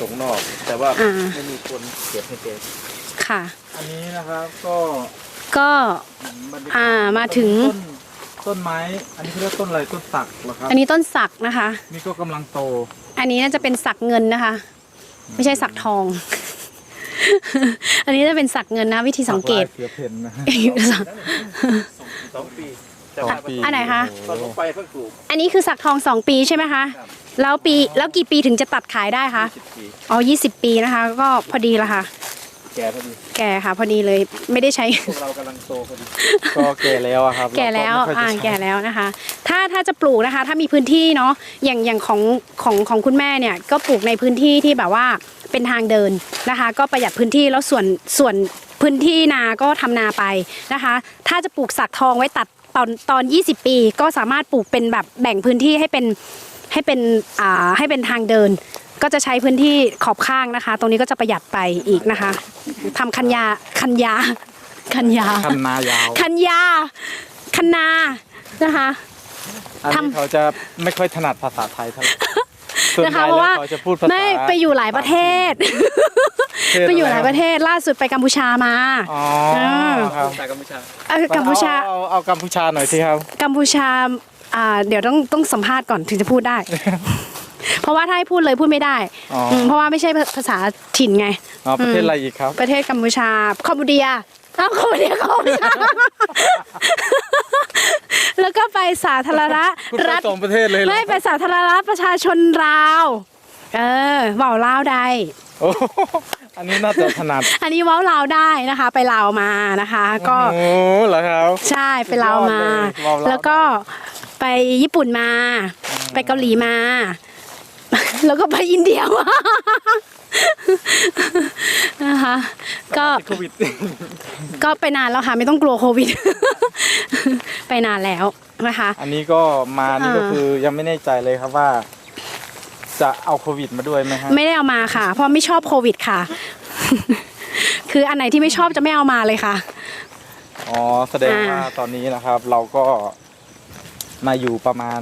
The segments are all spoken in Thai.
ส่งนอก แต่ว่าอ่า ไม่มีคนเก็บให้แกค่ะ อันนี้นะครับก็ก็ บรรยกศอ่ามาถึง ต้นต้นไม้ อันนี้เขาเรียกต้นอะไรต้นสักเหรอครับอันนี้ต้นสักนะคะ นี่ก็กำลังโตอันนี้น่าจะเป็นสักเงินนะคะ ไม่ใช่สักทอง อันนี้จะเป็นสักเงินนะ วิธีสังเกต ลายเสือเพ่นนะฮะ สองปีสองปี อันไหนคะ ตอนผมไปเพิ่งปลูกอันนี้คือสักทองสองปีใช่ไหมคะครับ แล้วปีแล้วกี่ปีถึงจะตัดขายได้คะสิบปีอ๋อยี่สิบปีนะคะ ก็พอดีละค่ะ แก่พอดีแก่ค่ะ พอดีเลยไม่ได้ใช้ พวกเรากำลังโตพอดีก็แก่แล้วอะครับแก่แล้วเรไม่ค่อ่าอยจะใช้แก่แล้วนะคะ ถ้าถ้าจะปลูกนะคะ ถ้ามีพื้นที่เนาะอย่างอย่างของของของคุณแม่เนี่ยก็ปลูกในพื้นที่ที่แบบว่าเป็นทางเดินนะคะ ก็ประหยัดพื้นที่แล้วส่วนส่วนพื้นที่นาก็ทำนาไปนะคะ ถ้าจะปลูกสักทองไว้ตัดตอนตอน 20 ปี ก็สามารถปลูกเป็นแบบแบ่งพื้นที่ให้เป็น ให้เป็นอ่าให้เป็นทางเดิน ก็จะใช้พื้นที่ขอบข้างนะคะ ตรงนี้ก็จะประหยัดไปอีกนะคะทำคันยาคันยาคันยาคันนายาวคันยาคันนานะคะอันนี้ทำเขาจะไม่ค่อยถนัดภาษาไทยเท่าไหร่ส่วนนะใหคะญ่เพราะแล้วว่าเขาจะพูดภาษาไม่ไปอยู่หลายประเทศเทศ ไปอยู่หลายประเทศล่าสุดไปกัมพูชามาอ๋อมครับจากกัมพูชาเอ้ยกัมพูชาเอเอาเอากัมพูชาหน่อยสิครับ กัมพูชา อ่าเดี๋ยวต้องต้องสัมภาษณ์ก่อนถึงจะพูดได้ เพราะว่าถ้าให้พูดเลยพูดไม่ได้อ๋อมเพราะว่าไม่ใช่ภาษาถิ่นไง อ๋อประเทศอะไรอีกครับประเทศกัมพูชาคอมบูเดียอ้าวคอมบูเดียคอมบูชาแล้วก็ไปสาธารณคุณไปรัฐสองประเทศเลยเหรอไม่ไปสาธารณรัฐประชาชนลาว เออเว้าลาวได้ โอ้โหอันนี้น่าจะถนัดอันนี้เว้าลาวได้นะคะ ไปลาวมานะคะ ก็ โอ้เหรอครับ ใช่ไปลาวมา สุดยอดเลยเว้าลาวแล้วก็ ไปญี่ปุ่นมา ไปเกาหลีมา แล้วก็ไปอินเดียมานะคะก็โควิดก็ไปนานแล้วค่ะ ไม่ต้องกลัวโควิด ไปนานแล้วนะคะ อันนี้ก็มานี่อ่าก็คือยังไม่แน่ใจเลยครับว่า จะเอาโควิดมาด้วยไหมฮะไม่ได้เอามาค่ะ เพราะไม่ชอบโควิดค่ะ คืออันไหนที่ไม่ชอบจะไม่เอามาเลยค่ะอ๋อแสดงว่าอ่าตอนนี้นะครับ เราก็ มาอยู่ประมาณ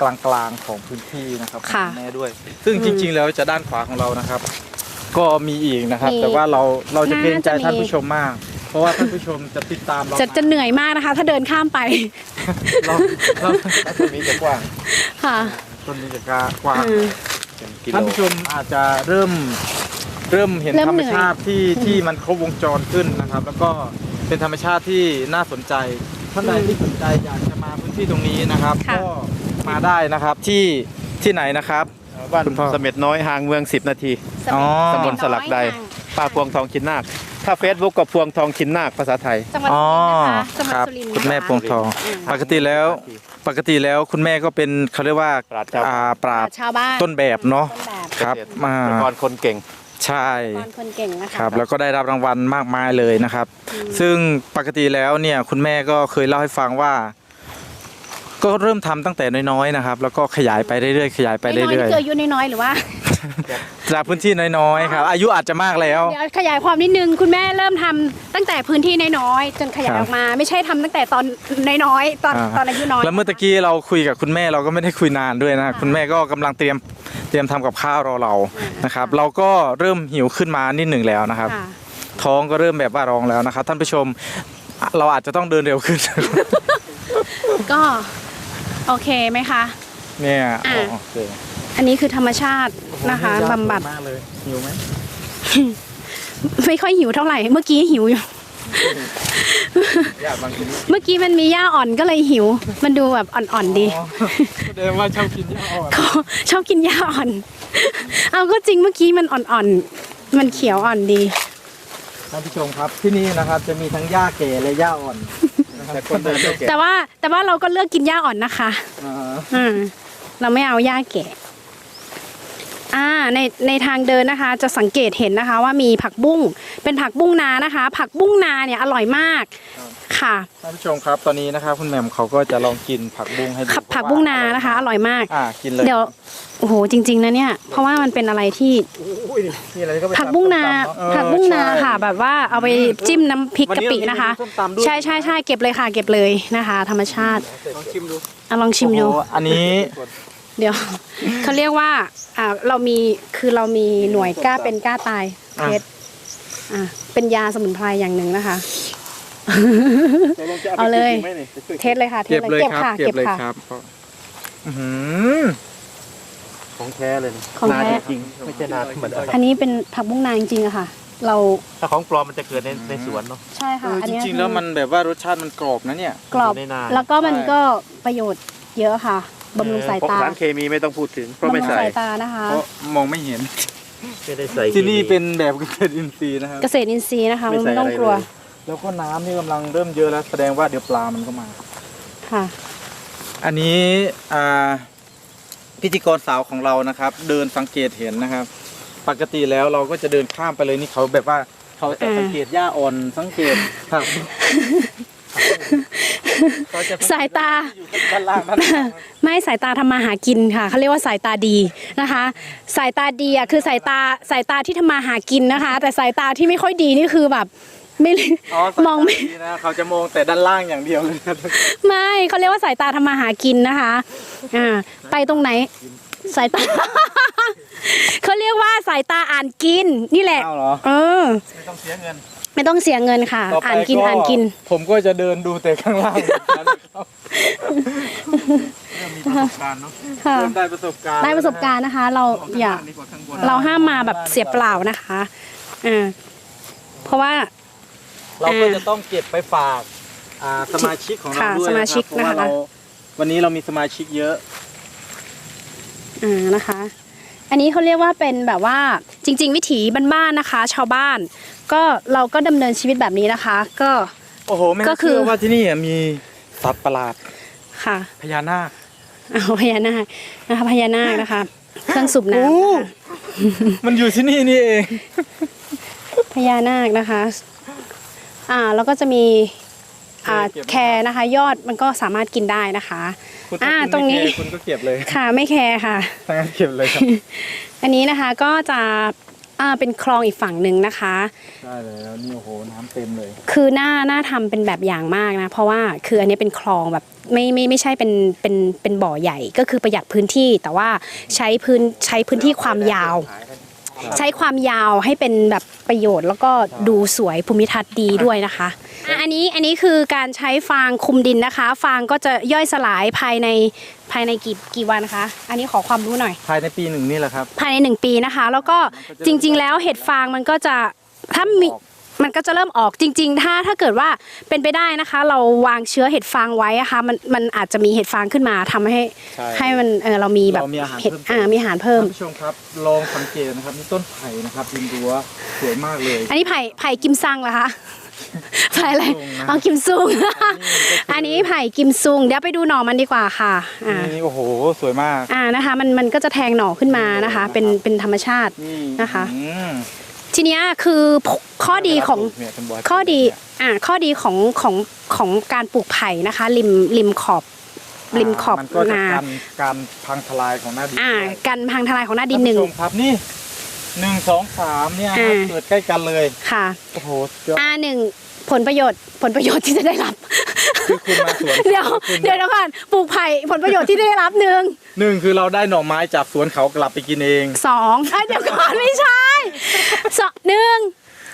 กลางๆของพื้นที่นะครับค่ะแม่ด้วย ซึ่งจริง ๆ แล้วจะด้านขวาของเรานะครับ ก็มีอีกนะครับ มีแต่ว่าเราเราจะเกรงใจน่าจะมี ท่านผู้ชมมาก เพราะว่าท่านผู้ชมจะติดตามเราจะจะเหนื่อยมากนะคะ ถ้าเดินข้ามไปเราเราต้นนี้จะกว้างค่ะต้นนี้จะกว้าง อืมเป็นกิโลท่านผู้ชมอาจจะเริ่มเริ่มเห็นเริ่มธรรเหมนื่อย ชาติที่ที่มันครบวงจรขึ้นนะครับ แล้วก็เป็นธรรมชาติที่น่าสนใจท่านใดที่สนใจอยากจะมาพื้น ที่ตรงนี้นะครับค่ะ ก็มาได้นะครับที่ที่ไหนนะครับ บ้านคุณพ่อ เสม็ดน้อยห่างเมือง 10 นาทีอ๋อ ตำบลสลักใด ป้าพวงทองชินนาค ถ้าเฟซบุ๊กก็พวงทองชินนาคภาษาไทย จังหวัดอ๋อสุรินทร์นะคะจังหวัดครับสุรินทร์คุณแม่นะคะพวงทองอืมปกติแล้วปกติแล้วคุณแม่ก็เป็นเขาเรียกว่าปราชญ์ชาวบ้าน อ่าปราบชาวบ้านต้นแบบเนาะต้นแบบครับมาเป็นคนคนเก่ง ใช่ตอนคนเก่งนะคะครับ แล้วก็ได้รับรางวัลมากมายเลยนะครับซึ่งปกติแล้วเนี่ยคุณแม่ก็เคยเล่าให้ฟังว่า ก็เริ่มทำตั้งแต่น้อยๆนะครับ แล้วก็ขยายไปเรื่อยๆขยายไปน้อยๆเรื่นี่อยคืออายุน้อยๆหรือว่า ๆจากพื้นที่น้อยๆครับ อายุอาจจะมากแล้ว เดี๋ยวขยายความนิดนึงคุณแม่เริ่มทำตั้งแต่พื้นที่น้อยๆจนขยายครับออกมา ไม่ใช่ทำตั้งแต่ตอนน้อยๆตอนอ่า ตอนอายุน้อยแล้วเมื่อตะกี้เราคุยกับคุณแม่เราก็ไม่ได้คุยนานด้วยนะคุณแม่ก็กำลังเตรียมเตรียมทำกับข้าวรอเรานะครับ เราก็เริ่มหิวขึ้นมานิดหนึ่งแล้วนะครับ ค่ะท้องก็เริ่มแบบว่าร้องแล้วนะครับ ท่านผู้ชม เราอาจจะต้องเดินเร็วขึ้น ก็ โอเคไหมคะ เนี่ยอะอ๋อโอเคอันนี้คือธรรมชาตินะคะโอ้โหบำบัด มากเลยหิวไหมไม่ค่อยหิวเท่าไหร่ เมื่อกี้หิวอยู่ญาติบางทีเมื่อกี้มันมีหญ้าอ่อนก็เลยหิว มันดูแบบอ่อนๆดี อ๋อแสดงว่าชอบกินหญ้าอ่อนก็ชอบกินหญ้าอ่อน เอาก็จริงเมื่อกี้มันอ่อนๆ มันเขียวอ่อนดี ท่านผู้ชมครับที่นี่นะครับจะมีทั้งหญ้าแก่และหญ้าอ่อนนะครับ แต่คนเดินไม่แก่แต่ว่าแต่ว่าเราก็เลือกกินหญ้าอ่อนนะคะอ่า อืมเราไม่เอาหญ้าแก่ อ่าในในทางเดินนะคะ จะสังเกตเห็นนะคะ ว่ามีผักบุ้งเป็นผักบุ้งนานะคะ ผักบุ้งนาเนี่ยอร่อยมากค่ะท่านผู้ชมครับตอนนี้นะครับคุณแหม่มเขาก็จะลองกินผักบุ้งให้ดูผักผักบุ้งนานะคะ อร่อยมากอ่ากินเลยเดี๋ยวโอ้โหจริง ๆนะเนี่ยเพราะว่ามันเป็นอะไรที่อุ้ยนี่อะไรก็ไปผักบุ้งนาตำเอะผักบุ้งนาเออค่ะ แบบว่าเอาไปจิ้มน้ำพริกวันกะนี้ปินะคะเรามีส้มตำด้วยใช่ใช่ใช่เก็บเลยค่ะ เก็บเลยนะคะ ธรรมชาติลองชิมดูอะลองชิมดูโอ้โหอันนี้ เดี๋ยว เขาเรียกว่าอ่าเรามีคือเรามีหน่วยกล้าเป็นกล้าตายอะเพชรอ่าเป็นยาสมุนไพรอย่างหนึ่งนะคะตกลงจะเอาเลยไปกินจริงไหมนี่เทสเลยค่ะ เทเก็สบเลเลยยเก็บครับค่ะเก็เก็บบเลยค่ะครับอื้อหือของแท้เลยนะของแท้นาจริงๆไม่ใช่นาธรรมดาอันนี้เป็นผักบุ้งนาจริงๆอะค่ะ เราถ้าของปลอมมันจะเกิดในในสวนเนาะใช่เอค่ะออันจเนี้ยริงๆแล้วมันแบบว่ารสชาติมันกรอบนะเนี่ยกรอบอยู่ในนาแล้วก็มันใช่ก็ประโยชน์เยอะค่ะ บำรุงสายตาสารเคมีไม่ต้องพูดถึง เพราะบำไม่รุงใส่สายตานะคะเพราะมองไม่เห็นไม่ได้ใส่ที่นี่คมีเป็นแบบเกษตรอินทรีย์นะครับเกษตรอินทรีย์นะคะไม่มันใส่ไม่ต้องอะไรกลัวเลยแล้วก็น้ำนี่กำลังเริ่มเยอะแล้วแสดงว่าเดี๋ยวปลามันก็มาค่ะ อันนี้อ่าพิธีกรสาวของเรานะครับ เดินสังเกตเห็นนะครับ ปกติแล้วเราก็จะเดินข้ามไปเลยนี่เขาแบบว่าเขาจะอ่าสังเกตหญ้าอ่อนสังเกตผักเขจะ สังเกตสายตาอยู่ด้านล่างด้านล่างไม่สายตาทำมาหากินค่ะเขาเรียกว่าสายตาดีนะคะ สายตาดีอะคือสายตาสายตาที่ทำมาหากินนะคะ แต่สายตาที่ไม่ค่อยดีนี่คือแบบไม่อ๋อสายมองไม่ตาดีนะเขาจะมองแต่ด้านล่างอย่างเดียวเลยครับไม่เขาเรียกว่าสายตาทำมาหากินนะคะอ่าไปตรงไหน สายตาเขาเรียกว่าสายตาอ่านกินนี่แหละอ้าวเหรอเออไม่ต้องเสียเงิน ไม่ต้องเสียเงินค่ะ ต่อไปอ่านกินก็อ่านกิน ผมก็จะเดินดูแต่ข้างล่างเหมือนกันครับเริ่มมีประสบการณ์เนาะค่ะ เริ่มได้ประสบการณ์ได้ประสบการณ์นะคะ เราของข้างอย่า ล่างดีกว่าข้างบน เราห้ามมาแบบเสียเปล่านะคะอ่าเพราะว่า เราก็จะต้องเก็บไปฝากอ่าสมาชิกของเราค่ะด้วยสมาชิกเพราะว่านะคะ เราวันนี้เรามีสมาชิกเยอะ อ่านะคะ อันนี้เขาเรียกว่าเป็นแบบว่าจริง ๆ วิถีบ้านๆนะคะ ชาวบ้าน ก็เราก็ดำเนินชีวิตแบบนี้นะคะ ก็ โอ้โหไม่ก็น่าคือ เชื่อว่าที่นี่อะมีสัตว์ประหลาดค่ะพญานาคเอาพญานาคนะคะพญานาคนะคะ เครื่องสูบน้ำโอ้นะคะ มันอยู่ที่นี่นี่เอง พญานาคนะคะ อ่า แล้วก็จะมี อ่าแคร์นะคะ ยอดมันก็สามารถกินได้นะคะ คุณอ่าถ้าคุณตรงนี้ ไม่แคคุณก็เก็บเลยค่ะไม่แคร์ค่ะถ้างั้นเก็บเลยครับ อันนี้นะคะก็จะอ่าเป็นคลองอีกฝั่งหนึ่งนะคะ ได้เลยแล้วนี่โอ้โหน้ำเต็มเลย คือหน้าหน้าทำเป็นแบบอย่างมากนะ เพราะว่าคืออันนี้เป็นคลองแบบไม่ไม่ไม่ใช่เป็นเป็นเป็นบ่อใหญ่ก็คือประหยัดพื้นที่ แต่ว่าใช้พื้นใช้พื้นที่ความยาว ใช้ความยาวให้เป็นแบบประโยชน์ แล้วก็ดูสวยภูมิทัศน์ดีด้วยนะคะอะอันนี้อันนี้คือการใช้ฟางคลุมดินนะคะ ฟางก็จะย่อยสลายภายในภายในกี่กี่วันคะ อันนี้ขอความรู้หน่อย ภายในปีหนึ่งนี่แหละครับ ภายในหนึ่งปีนะคะ แล้วก็จริง ๆ แล้วเห็ดฟางมันก็จะถ้ามีออก มันก็จะเริ่มออกจริง ๆ ถ้าถ้าเกิดว่าเป็นไปได้นะคะ เราวางเชื้อเห็ดฟางไว้อะคะมันมันอาจจะมีเห็ดฟางขึ้นมาทำให้ใช่ให้มันเออเรามีแบบเรามีอาหารเห็ดเพิ่มเติมอ่ามีอาหารเพิ่ม ท่านผู้ชมครับลองสังเกตนะครับนี่ต้นไผ่นะครับริมรั้วสวยมากเลย อันนี้ไผ่ไผ่กิมซังเหรอคะ ไผ่อะไรซุงนะเอากิมซุง อัอันนนี้นี้ก็คือไผ่กิมซุง เดี๋ยวไปดูหน่อมันดีกว่าค่ะ อ่า นี่โอ้โหสวยมากอ่านะคะ มันมันก็จะแทงหน่อขึ้นมานะคะ เป็นเป็นธรรมชาติ นี่นะคะ อืม ทีเนี้ยคือข้อดีของเนี่ยเป็นบยข้อดีอ่าข้อดีของของของการปลูกไผ่นะคะ ริมริมขอบริมขอบมันก็จะนากันการพังทลายของหน้าดินอ่าด้วยกันพังทลายของหน้าดินหนึ่งท่าผู้ชมครับนี่หนึ่งสองสามเนี่ยครับอ่าเกิดใกล้กันเลยค่ะโอ้โหสุดยอดอ่าหนึ่งผลประโยชน์ผลประโยชน์ที่จะได้รับคือคุณมาสวนเดี๋ยวคุณเดี๋ยวนะก่อนปลูกไผ่ผลประโยชน์ที่ได้รับหนึ่งหนึ่งคือเราได้หน่อไม้จากสวนเขากลับไปกินเองสองเอ้ยเดี๋ยวก่อนไม่ใช่ สองหนึ่ง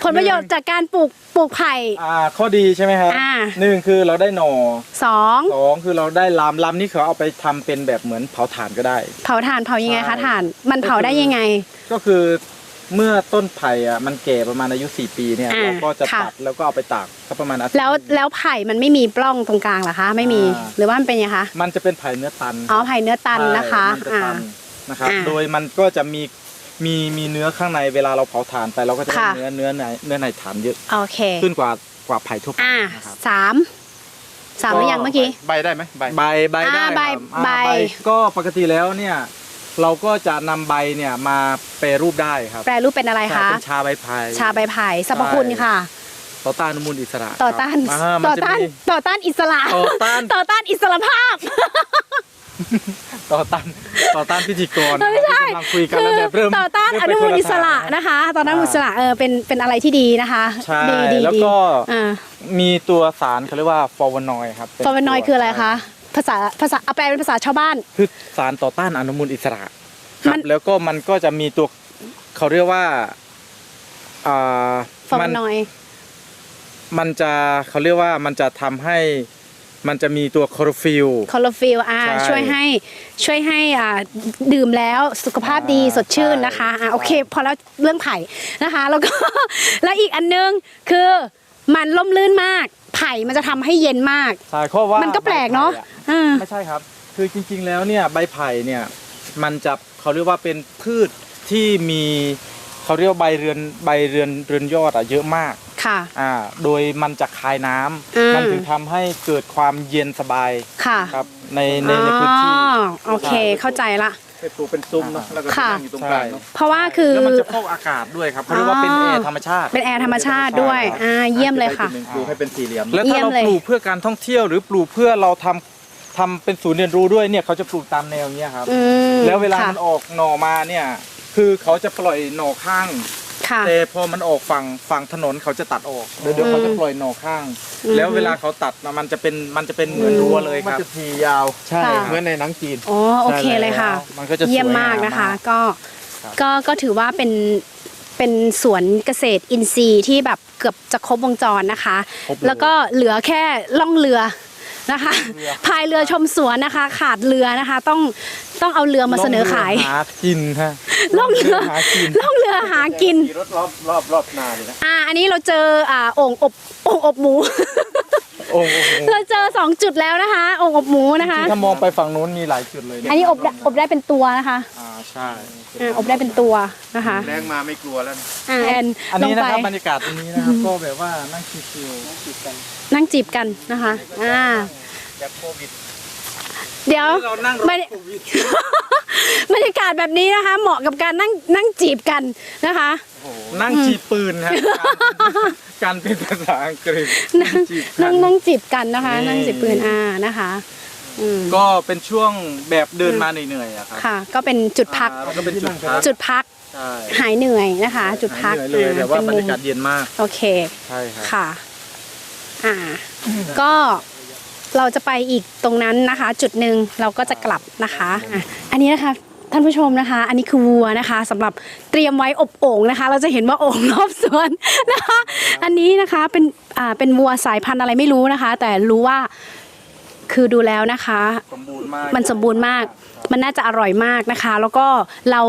ผลประโยชน์จากการปลูกปลูกไผ่ อ่าข้อดีใช่ไหมครับอ่า หนึ่งคือเราได้หน่อสองสองคือเราได้ลามลามนี่เขาเอาไปทำเป็นแบบเหมือนเผาถ่านก็ได้ เผาถ่านเผายังไงคะใช่ถ่าน มันเผาได้ยังไง ก็คือเมื่อต้นไผ่อะมันแก่ประมาณอายุ 4 ปีเนี่ยอ่าเราก็จะค่ะ ตัดแล้วก็เอาไปตากสักประมาณอาทิตย์แล้วแล้วไผ่มันไม่มีปล้องตรงกลางเหรอคะ ไม่มีอ่า หรือว่ามันเป็นยังไงคะมันจะเป็นไผ่เนื้อตันอ๋อไผ่เนื้อตันนะคะ ใช่มันจะอ่า ตันนะครับอ่า โดยมันก็จะมี มีมีเนื้อข้างในเวลาเราเผาถ่านไปเราก็จะได้ค่ะ เนื้อเนื้อในเนื้อในถ่านเยอะโอเค ขึ้นกว่ากว่าไผ่ทั่วไปอ่านะครับสามสามหรือยังเมื่อกี้ ใบได้ไหมใบ ใบใบได้อ่าใบครับอ่าใบ ก็ปกติแล้วเนี่ยเราก็จะนำใบเนี่ยมาแปรรูปได้ครับแปลรูปเป็นอะไรคะ เป็นชาใบไผ่ ชาใบไผ่สรรพคุณค่ะ ต่อต้านอนุมูลอิสระต่อต้าน ครับอ่ามัต่อจะต้าน มี ต่อต้านอิสระ ต่อต้าน ต่อต้านอิสรภาพ ต่อต้านต่อต้านพิธีกรไม่ใช่ที่กำลังคุยกันคืแล้วอแบบเริ่มต่อต้านเริ่อไปนุคมูลละอิสระทางนะคะต่อต้านอนุมูลอิสระเออเป็นเป็นอะไรที่ดีนะคะใช่ดีดีแล้วดีก็อ่ามีตัวสารเขาเรียกว่าฟอร์วานอยด์ครับเป็ฟลาโวนอยด์คืออะไรคะภาษาภาษาเอาแปลเป็นภาษาชาวบ้าน คือสารต่อต้านอนุมูลอิสระคมัรับนแล้วก็มันก็จะมีตัวเขาเรียกว่าอ่าฟอมัร์นอยมันจะเขาเรียกว่ามันจะทำให้ มันจะมีตัวคลอโรฟิล คอลฟิลอ่าใช่ช่วยให้ช่วยให้อ่าดื่มแล้วสุขภาพดีอ่าสดชื่นใช่นะคะอ่าโอเค พอแล้วเรื่องไผ่นะคะ แล้วก็ แล้วอีกอันนึงคือมันล่มลื่นมาก ไผ่มันจะทำให้เย็นมาก ใช่เพราะว่ามันก็แปลกเนาะใบไผ่ออ่า ไม่ใช่ครับ คือจริงๆแล้วเนี่ยใบไผ่เนี่ยมันจะเขาเรียกว่าเป็นพืชที่มีเขาเรียกว่าใบเรือนใบเรือนเรือนยอดอะเยอะมาก ค่ะอ่าโดยมันจะคายน้ำอืมมันถึงทำให้เกิดความเย็นสบายค่ะครับในในในพื้นที่อ๋อโอเคเข้าใจละเป็นตัวเป็นซุ้มเนาะแล้วก็ค่ะนั่งอยู่ตรงกลางเนาะเพราะว่าคือแล้วมันจะฟอกอากาศด้วยครับเขาเรียกว่าเป็นอ๋อแอร์ธรรมชาติ เป็นแอร์ธรรมชาติด้วยอ่าเยี่ยมเลยค่ะจุดหนึ่งปลูกให้เป็นสี่เหลี่ยมแล้วถ้าเยี่ยมเราเลยปลูกเพื่อการท่องเที่ยวหรือปลูกเพื่อเราทำทำเป็นศูนย์เรียนรู้ด้วยเนี่ยเขาจะปลูกตามแนวเนี้ยครับอืมแล้วเวลาค่ะมันออกหน่อมาเนี่ยคือเขาจะปล่อยหน่อข้าง ค่ะ แต่พอมันออกฝั่งฝั่งถนนเขาจะตัดออกเดี๋ยวเดี๋ยวเขาจะปล่อยหน่อข้างอืมแล้วเวลาเขาตัดนะมันจะเป็นมันจะเป็นเหมือนรั้วเลยมันครับจะทียาวใช่ค่ะครับเหมือนในหนังจีน อ๋อโอเคเลยค่ะ มันก็จะสวเยี่ยมมากนะคะงก็ครับก็ก็ถือว่าเป็นเป็นสวนเกษตรอินทรีย์ที่แบบเกือบจะครบวงจรนะคะ ครบเยแล้วก็เหลือแค่ล่องเรือ นะคะพายเรือชมสวนนะคะ ขาดเรือนะคะ ต้องต้องเอาเรือมาเสนอขายหากินฮะล่องเรือหากินล่องเรือหากินขี่รถรอบรอบรอบนาเลยนะอ่าอันนี้เราเจออ่าโอ่งอบโอ่งอบหมูโอ้โหเราเจอสองจุดแล้วนะคะโอ่งอบหมูนะคะถ้ามองไปฝั่งนู้นมีหลายจุดเลยเยอันนี้อบได้อบได้เป็นตัวนะคะอ่า ใช่อ่าอบได้เป็นตัวนะคะแรงมาไม่กลัวแล้วนะอ่าแอนอันลงนี้นะไป ครับบรรยากาศตรงนี้นะครับก็แบบว่านั่งชิวๆจิบกันนั่งจีบกันนะคะ อ่าแบบโควิดเดี๋ยวเรานั่งรถไม่ได้ โควิด บรรยากาศแบบนี้นะคะ เหมาะกับการนั่งนั่งจีบกันนะคะ นั่งจีบปืนฮะการเป็นภาษาอังกฤษนั่งจีบกันั่งนั่งจีบกันนะคะนี่นั่งจีบปืนอ่านะคะ อืมก็เป็นช่วงแบบเดินมาเหนื่อยๆอะครับค่ะ ก็เป็นจุดพัก อ่าแล้วก็เป็นจุดพักจุดพักใช่หายเหนื่อยนะคะ จุดพักหายเหนื่อยเลยแต่ว่าเป็นบรมุรมยากาศเย็นมากโอเค ใช่ครับ ค่ะ อ่า ก็เราจะไปอีกตรงนั้นนะคะ จุดหนึ่งเราก็จะกลับนะคะอะอันนี้นะคะท่านผู้ชมนะคะ อันนี้คือวัวนะคะสำหรับเตรียมไว้อบโอ่งนะคะ เราจะเห็นว่าโอ่งรอบสวนนะคะ อันนี้นะคะเป็นอ่าเป็นวัวสายพันธุ์อะไรไม่รู้นะคะ แต่รู้ว่า คือดูแล้วนะคะสมบูรณ์มากมันสมบูรณ์มาก มันน่าจะอร่อยมากนะคะ แล้วก็เรา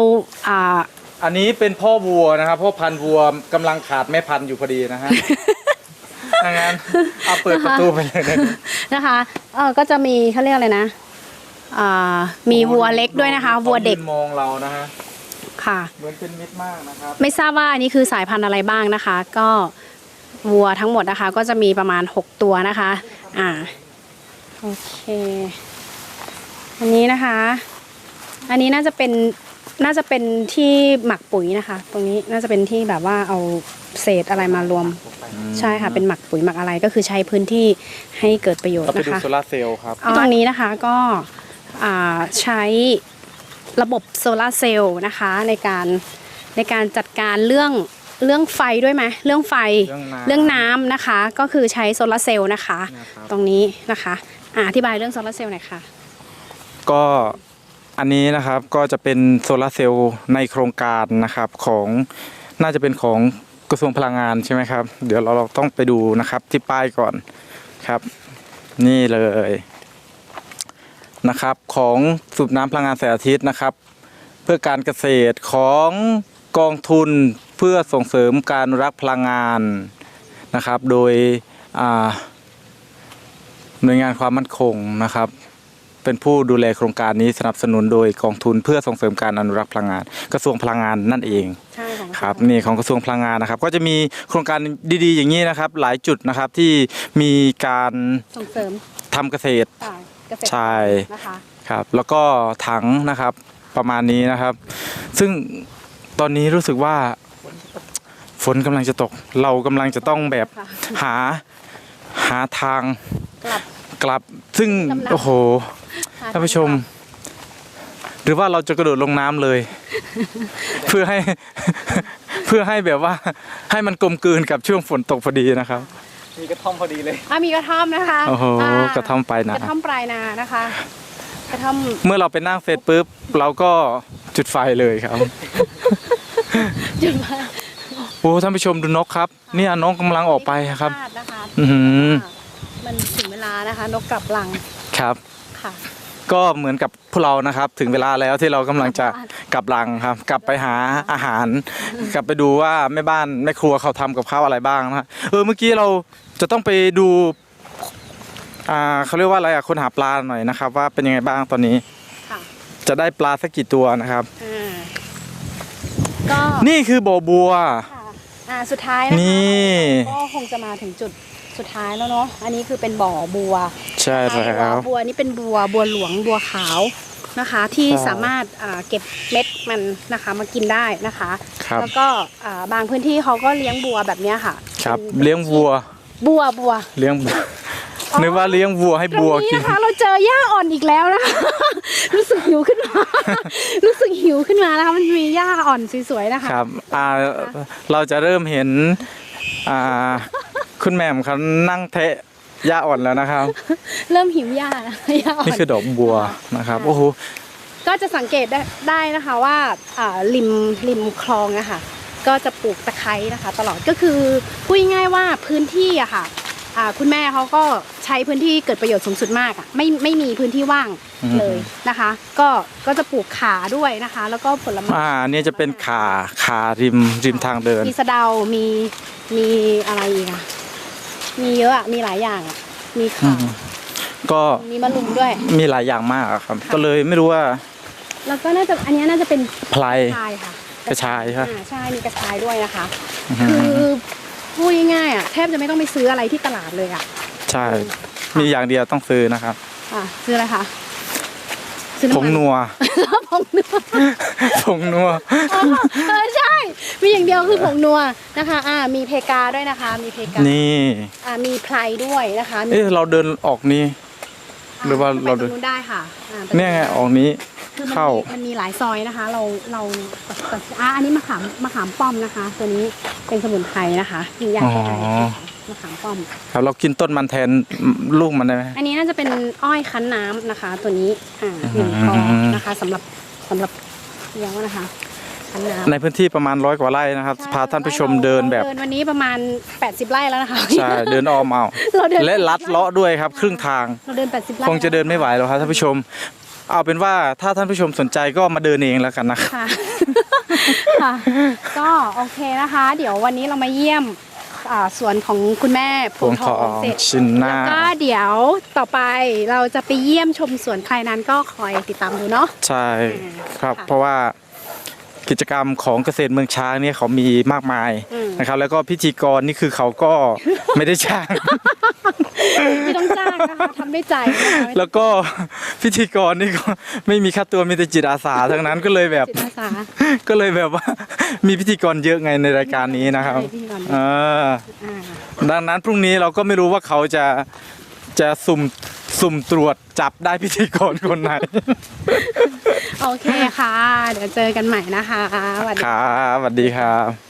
อ่าอันนี้เป็นพ่อวัวนะครับพ่อพันธุ์วัวกำลังขาดแม่พันธุ์อยู่พอดีนะฮะ ถ้างั้นเอาเปิดประตูไปเลยนะ นะคะเออก็จะมีเขาเรียกอะไรนะอ่ามีวัวเล็กด้วยนะคะ วัวเด็กขายืนมองเรานะฮะค่ะ เหมือนเป็นมิตรมากนะครับไม่ทราบว่าอันนี้คือสายพันธุ์อะไรบ้างนะคะ ก็วัวทั้งหมดนะคะ ก็จะมีประมาณ 6 ตัวนะคะ อ่า โอเค อันนี้นะคะ อันนี้น่าจะเป็นน่าจะเป็นที่หมักปุ๋ยนะคะ ตรงนี้น่าจะเป็นที่แบบว่าเอาเศษอะไรมารวม ใช่ค่ะ เป็นหมักปุ๋ยหมักอะไรก็คือใช้พื้นที่ให้เกิดประโยชน์ก็ไปนะดูคะโซลาร์เซลล์ครับตรงนี้นะคะก็อ่าใช้ระบบโซลาร์เซลล์นะคะในการในการจัดการเรื่องเรื่องไฟด้วยไหมเรื่องไฟเรื่องน้ำน้ำนะคะ ก็คือใช้โซลาร์เซลล์นะคะนะครับตรงนี้นะคะ อธิบายเรื่องโซลาร์เซลล์หน่อยค่ะ ก็อันนี้นะครับก็จะเป็นโซลาร์เซลล์ในโครงการนะครับของน่าจะเป็นของกระทรวงพลังงานใช่ไหมครับ เดี๋ยวเราเราต้องไปดูนะครับที่ป้ายก่อนครับ นี่เลยนะครับของสูบน้ำพลังงานแสงอาทิตย์นะครับ เพื่อการเกษตรของกองทุนเพื่อส่งเสริมการรักพลังงานนะครับ โดยอ่า หน่วยงานความมั่นคงนะครับ เป็นผู้ดูแลโครงการนี้สนับสนุนโดยกองทุนเพื่อส่งเสริมการอนุรักษ์พลังงาน กระทรวงพลังงานนั่นเองใช่ของครับนี่ของกระทรวงพลังงานนะครับ ก็จะมีโครงการดีๆ อย่างนี้นะครับ หลายจุดนะครับที่มีการส่งเสริมทำเกษตรอ่าเกษตรใช่นะคะครับ แล้วก็ถังนะครับประมาณนี้นะครับ ซึ่งตอนนี้รู้สึกว่าฝนกำลังจะตก เรากำลังจะต้องแบบค่ะ หาหาทาง กลับกลับซึ่งลำบากโอ้โหท่านผู้ชม หรือว่าเราจะกระโดดลงน้ำเลย เพื่อให้เพื่อให้แบบว่าให้มันกลมกลืนกับช่วงฝนตกพอดีนะครับมีกระท่อมพอดีเลยอะมีกระท่อมนะคะโอ้โหอ่ากระท่อมไปนะกระท่อมปลายนานะคะกระท่อมเมื่อเราไปนั่งเสร็จปุ๊บเราก็จุดไฟเลยครับจุดมาโอ้ท่านผู้ชมดูนกครับ เนี่ยนกกำลังออกไปครับธมชาตินะคะอือหือ มันถึงเวลานะคะ นกกลับรังครับ ค่ะ ก็เหมือนกับพวกเรานะครับ ถึงเวลาแล้วที่เรากำลังจะกลับรังครับ กลับไปหาอาหาร กลับไปดูว่าแม่บ้านแม่ครัวเขาทำกับข้าวอะไรบ้างนะฮะเออเมื่อกี้เราจะต้องไปดูอ่าเขาเรียกว่าอะไรอะคนหาปลาหน่อยนะครับ ว่าเป็นยังไงบ้างตอนนี้ ค่ะจะได้ปลาสักกี่ตัวนะครับ อ่าก็นี่คือบ่อบัว ค่ะอ่าสุดท้ายนะคะนี่ ก็คงจะมาถึงจุด สุดท้ายแล้วเนาะอันนี้คือเป็นบ่อบัวใช่แล้วบัวนี่เป็นบัวบัวหลวงบัวขาวนะคะที่ครับสามารถอ่าเก็บเม็ดมันนะคะมากินได้นะคะครับแล้วก็อ่าบางพื้นที่เขาก็เลี้ยงบัวแบบเนี้ยค่ะ ครับป็นเลี้ยงวัว บัวบัวเลี้ยงบัวนึกว่าเลี้ยงวัวให้ตรงบัวนี้กินนะคะเราเจอหญ้าอ่อนอีกแล้วนะคะรู้สึกหิวขึ้นมารู้สึกหิวขึ้นมานะคะมันมีหญ้าอ่อนสวยๆนะคะครับอ่าเราจะเริ่มเห็นอ่า คุณแหม่มเขานั่งเทะหญ้าอ่อนแล้วนะครับ เริ่มหิวหญ้าแล้วหญ้าอ่อน นี่คือดอกบัวนะครับโอ้โหก็จะสังเกตได้ได้นะคะว่าอ่าริมริมคลองอะค่ะ ก็จะปลูกตะไคร้นะคะ ตลอดก็คือพูดง่ายๆว่าพื้นที่อะค่ะอ่าคุณแม่เขาก็ใช้พื้นที่เกิดประโยชน์สูงสุดมากอะไม่ไม่มีพื้นที่ว่างเลยนะคะ ก็ก็จะปลูกขาด้วยนะคะ แล้วก็ผลไม้อ่าเนี่ยจะเป็นขาขาริมริมทางเดินมีสะเดา มีมีอะไรอีกอะ มีเยอะอะมีหลายอย่างอะมีอืขามก็มีมะลุมด้วย มีหลายอย่างมากอะครับ ก็เลยไม่รู้ว่า แล้วก็น่าจะอันเนี้ยน่าจะเป็นไพลกระชายค่ะกระชายใช่ไหมอ่าใช่มีกระชายด้วยนะคะอืคืมอพูดง่ายๆอะแทบจะไม่ต้องไปซื้ออะไรที่ตลาดเลยอะใช่ มีอย่างเดียวต้องซื้อนะครับอะซื้ออะไรคะซื้อผงนัวผงนัวผงนัวอ๋อเออใช่ มีอย่างเดียวคือผงนัวนะคะ อ่า มีเพกาด้วยนะคะ มีเพกา นี่ อ่า มีไพรด้วยนะคะมีเอ๊ะเราเดินออกนี้ หรือว่าไปเราตเดิรนงนู้นได้ค่ะอ่าปเนี่ยไงออกนี้ คือมันเข้า มีมันมีหลายซอยนะคะ เรา เราตัดอะอันนี้มะขาม มะขามป้อมนะคะ ตัวนี้เป็นสมุนไพรนะคะมียาแก้ไออ๋อมะขามป้อม ครับเรากินต้นมันแทนลูกมันได้ไหม อันนี้น่าจะเป็นอ้อยคั้นน้ำนะคะ ตัวนี้ อ่าหนึ่งคออืมนะคะสำหรับสำหรับเลี้ยงนะคะ คั้นน้ำในพื้นที่ประมาณร้อยกว่าไร่นะครับ พาท่านผู้ชมเดินแบบเดินวันนี้ประมาณ 80 ไร่แล้วนะคะใช่เดินอ้อมเอาเราเดินและลัดเลาะด้วยครับ ครึ่งทางเราเดิน 80ไร่คงจะเดินไม่ไหวแล้วครับท่านผู้ชม เอาเป็นว่าถ้าท่านผู้ชมสนใจก็มาเดินเองแล้วกันนะครับค่ะค่ะก็โอเคนะคะ เดี๋ยววันนี้เรามาเยี่ยมอ่าสวนของคุณแม่พวงทองพวงทองเสร็จ ชินนาแล้วก็เดี๋ยวต่อไปเราจะไปเยี่ยมชมสวนใครนั้นก็คอยติดตามดูเนาะ ใช่ครับค่ะเพราะว่า กิจกรรมของเกษตรเมืองช้างเนี่ยเขามีมากมายอืมนะครับ แล้วก็พิธีกรนี่คือเขาก็ไม่ได้จ้างไม่ต้องจ้างนะคะทำด้วยใจนะคะแล้วก็พิธีกรนี่ก็ไม่มีค่าตัวมีแต่จิตอาสาทั้งนั้นก็เลยแบบจิตอาสาก็เลยแบบว่ามีพิธีกรเยอะไงในรายการนี้นะครับใช่พิธีกรเอออ่าดังนั้นพรุ่งนี้เราก็ไม่รู้ว่าเขาจะจะสุ่ม สุ่มตรวจจับได้พิธีกรคนไหน โอเคค่ะ เดี๋ยวเจอกันใหม่นะคะสวัสดี ครับสวัสดีครับ